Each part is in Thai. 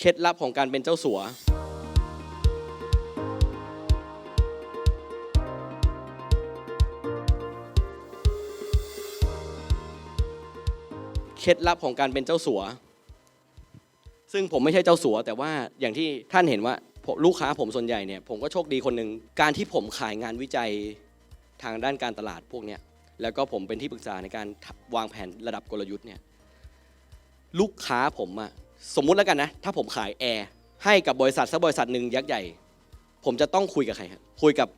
เคล็ดลับของการเป็นเจ้าสัว เคล็ดลับของการเป็นเจ้าสัว ซึ่งผมไม่ใช่เจ้าสัว แต่ว่าอย่างที่ท่านเห็นว่าลูกค้าผมส่วนใหญ่เนี่ยผมก็โชคดีคนหนึ่งการที่ผมขายงานวิจัยทางด้านการตลาดพวกเนี้ยแล้วก็ผมเป็นที่ปรึกษาในการวางแผนระดับกลยุทธ์เนี่ยลูกค้าผมอะ สมมุติแล้วกันนะ ถ้าผมขายแอร์ให้กับบริษัทสักบริษัทหนึ่งยักษ์ใหญ่ ผมจะต้องคุยกับใครครับคุยกับ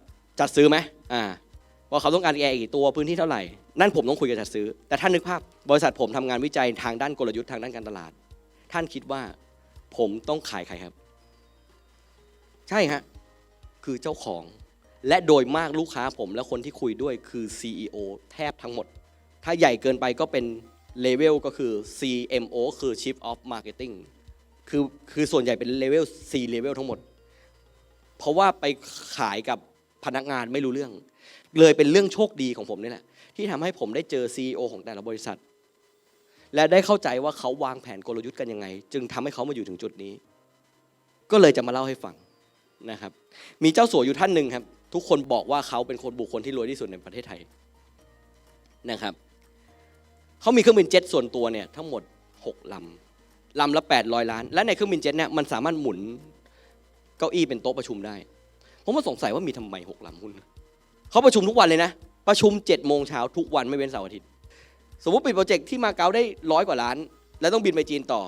จัดซื้อไหมอ่าว่าเขาต้องการแอร์กี่ตัวพื้นที่เท่าไหร่ นั่นผมต้องคุยกับจัดซื้อ แต่ท่านนึกภาพ บริษัทผมทำงานวิจัยทางด้านกลยุทธ์ทางด้านการตลาด ท่านคิดว่าผมต้องขายใครครับ ใช่ฮะคือเจ้าของและโดยมากลูกค้าผมและคนที่คุยด้วยคือ CEO แทบทั้งหมด ถ้าใหญ่เกินไปก็เป็น เลเวลก็คือ CMO คือ Chief of Marketing คือคือส่วนใหญ่เป็นเลเวล C เลเวลทั้งหมด เพราะว่าไปขายกับพนักงานไม่รู้เรื่อง เลยเป็นเรื่องโชคดีของผมนี่แหละ ที่ทำให้ผมได้เจอ CEO ของแต่ละบริษัท และได้เข้าใจว่าเขาวางแผนกลยุทธ์กันยังไง จึงทำให้เขามาอยู่ถึงจุดนี้ ก็เลยจะมาเล่าให้ฟังนะครับ มีเจ้าสัวอยู่ท่านหนึ่งครับ ทุกคนบอกว่าเขาเป็นคนบุคคลที่รวยที่สุดในประเทศไทยนะครับ เขามีเครื่องบินเจ็ตส่วนตัวเนี่ยทั้งหมด 6ลำลำละ 800 ล้าน และในเครื่องบินเจ็ตเนี่ยมันสามารถหมุนเก้าอี้เป็นโต๊ะประชุมได้ ผมก็สงสัยว่ามีทำไม6ลำคุณเขาประชุมทุกวันเลยนะ ประชุม7โมงเช้าทุกวันไม่เว้นเสาร์อาทิตย์ สมมติปิดโปรเจกต์ที่มาเก๊าได้ร้อยกว่าล้าน แล้วต้องบินไปจีนต่อ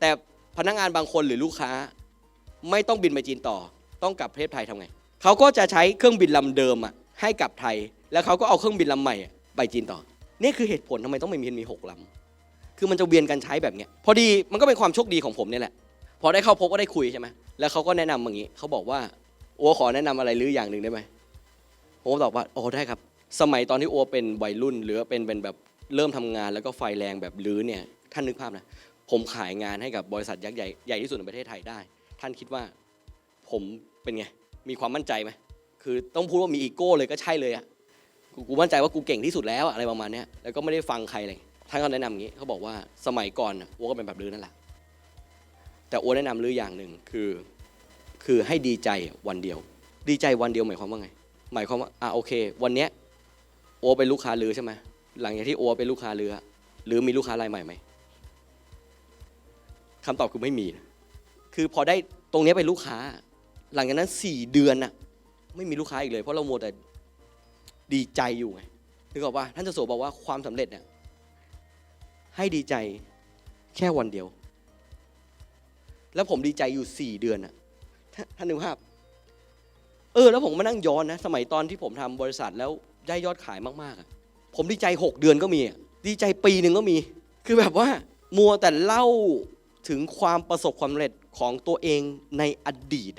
แต่พนักงานบางคนหรือลูกค้า ไม่ต้องบินไปจีนต่อ ต้องกลับประเทศไทยทำไงเขาก็จะใช้เครื่องบินลำเดิมอะให้กลับไทย แล้วเขาก็เอาเครื่องบินลำใหม่ไปจีนต่อ นี่คือเหตุผลทำไมต้องมีมีหกลำคือมันจะเวียนกันใช้แบบเนี้ยพอดีมันก็เป็นความโชคดีของผมเนี่ยแหละ พอได้เข้าพบก็ได้คุยใช่ไหมแล้วเขาก็แนะนำอย่างนี้เขาบอกว่าโอ้ขอแนะนำอะไรหรืออย่างหนึ่งได้ไหมผมตอบว่าโอ้ได้ครับ สมัยตอนที่โอเป็นวัยรุ่น หรือว่าเป็นเป็นแบบเริ่มทำงานแล้วก็ไฟแรงแบบลื้อเนี่ยท่านนึกภาพนะผมขายงานให้กับบริษัทยักษ์ใหญ่ใหญ่ที่สุดในประเทศไทยได้ ท่านคิดว่าผมเป็นไงมีความมั่นใจไหมคือต้องพูดว่ามีอีโก้เลยก็ใช่เลยอะ กูกูมั่นใจว่ากูเก่งที่สุดแล้วอะไรประมาณเนี้ยแล้วก็ไม่ได้ฟังใครเลยท่านก็แนะนำอย่างนี้เขาบอกว่าสมัยก่อนน่ะโอ้ก็เป็นแบบลือนั่นแหละแต่โอ้แนะนำลืออย่างหนึ่งคือ คือให้ดีใจวันเดียว ดีใจวันเดียวหมายความว่าไง หมายความว่าอะโอเค วันเนี้ยโอเป็นลูกค้าลือใช่ไหมหลังจากที่โอเป็นลูกค้าลือหรือมีลูกค้ารายใหม่ไหมคำตอบคือไม่มีนะคือพอได้ตรงเนี้ยเป็นลูกค้า หลังจากนั้นสี่เดือนน่ะไม่มีลูกค้าอีกเลยเพราะเราโมวแต่ ดีใจอยู่ไงนึกออกว่าท่านเจ้าสบอกว่าความสำเร็จเนี่ยให้ดีใจแค่วันเดียว แล้วผมดีใจอยู่สี่เดือนน่ะท่านนึกภาพ เออ แล้วผมมานั่งย้อนนะ สมัยตอนที่ผมทำบริษัทแล้วได้ยอดขายมากๆอะผมดีใจหกเดือนก็มีอะดีใจปีหนึ่งก็มี คือแบบว่า มัวแต่เล่าถึงความประสบความสำเร็จของตัวเองในอดีต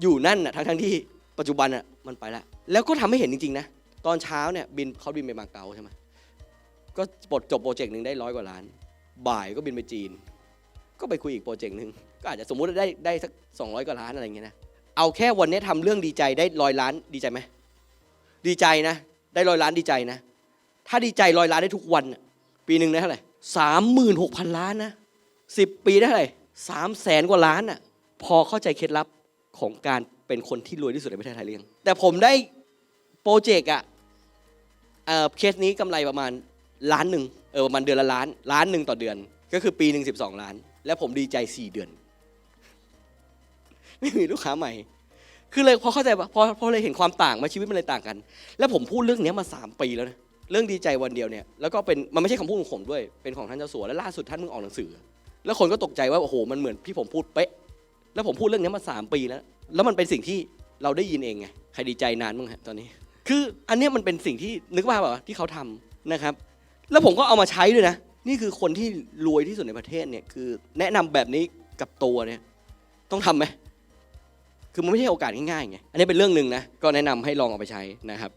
อยู่นั่นน่ะทั้งทั้งๆที่ปัจจุบันอะมันไปแล้วแล้วก็ทำให้เห็นจริงๆนะ ตอนเช้าเนี่ยบินเขาบินไปมาเก๊าใช่ไหมก็ปลดจบโปรเจกต์หนึ่งได้ร้อยกว่าล้าน บ่ายก็บินไปจีน ก็ไปคุยอีกโปรเจกต์หนึ่งก็อาจจะสมมุติได้ได้สักสองร้อยกว่าล้านอะไรเงี้ยนะเอาแค่วันนี้ทำเรื่องดีใจได้ร้อยล้านดีใจไหมดีใจนะ ได้ร้อยล้านดีใจนะ ถ้าดีใจร้อยล้านได้ทุกวันปีหนึ่งได้เท่าไหร่สามหมื่นหกพันล้านนะสิบปีได้เท่าไหร่สามแสนกว่าล้านน่ะพอเข้าใจเคล็ดลับของการเป็นคนที่รวยที่สุดในประเทศไทยหรือยังแต่ผมได้ โปรเจกต์อะเอ่อเคสนี้กำไรประมาณล้านหนึ่งเออประมาณเดือนละล้านล้านหนึ่งต่อเดือน ก็คือปีหนึ่งสิบสองล้าน และผมดีใจสี่เดือน ไม่มีลูกค้าใหม่ คือเลยพอเข้าใจปะพอพอเลยเห็นความต่างมาชีวิตมันเลยต่างกัน แล้วผมพูดเรื่องนี้มาสามปีแล้วนะเรื่องดีใจวันเดียวเนี่ยแล้วก็เป็นมันไม่ใช่คำพูดของผมด้วยเป็นของท่านเจ้าสัวและล่าสุดท่านเพิ่งออกหนังสือ แล้วคนก็ตกใจว่าโอ้โหมันเหมือนที่ผมพูดเป๊ะแล้วผมพูดเรื่องนี้มาสามปีแล้ว แล้วมันเป็นสิ่งที่เราได้ยินเองไงใครดีใจนานบ้งฮะตอนนี้ คืออันนี้มันเป็นสิ่งที่นึกว่าแบบที่เขาทำนะครับ แล้วผมก็เอามาใช้ด้วยนะ นี่คือคนที่รวยที่สุดในประเทศเนี่ยคือแนะนำแบบนี้กับตัวเนี่ยต้องทำไหมคือมันไม่ใช่โอกาสง่ายๆไงอันนี้เป็นเรื่องหนึ่งนะก็แนะนำให้ลองเอาไปใช้นะครับ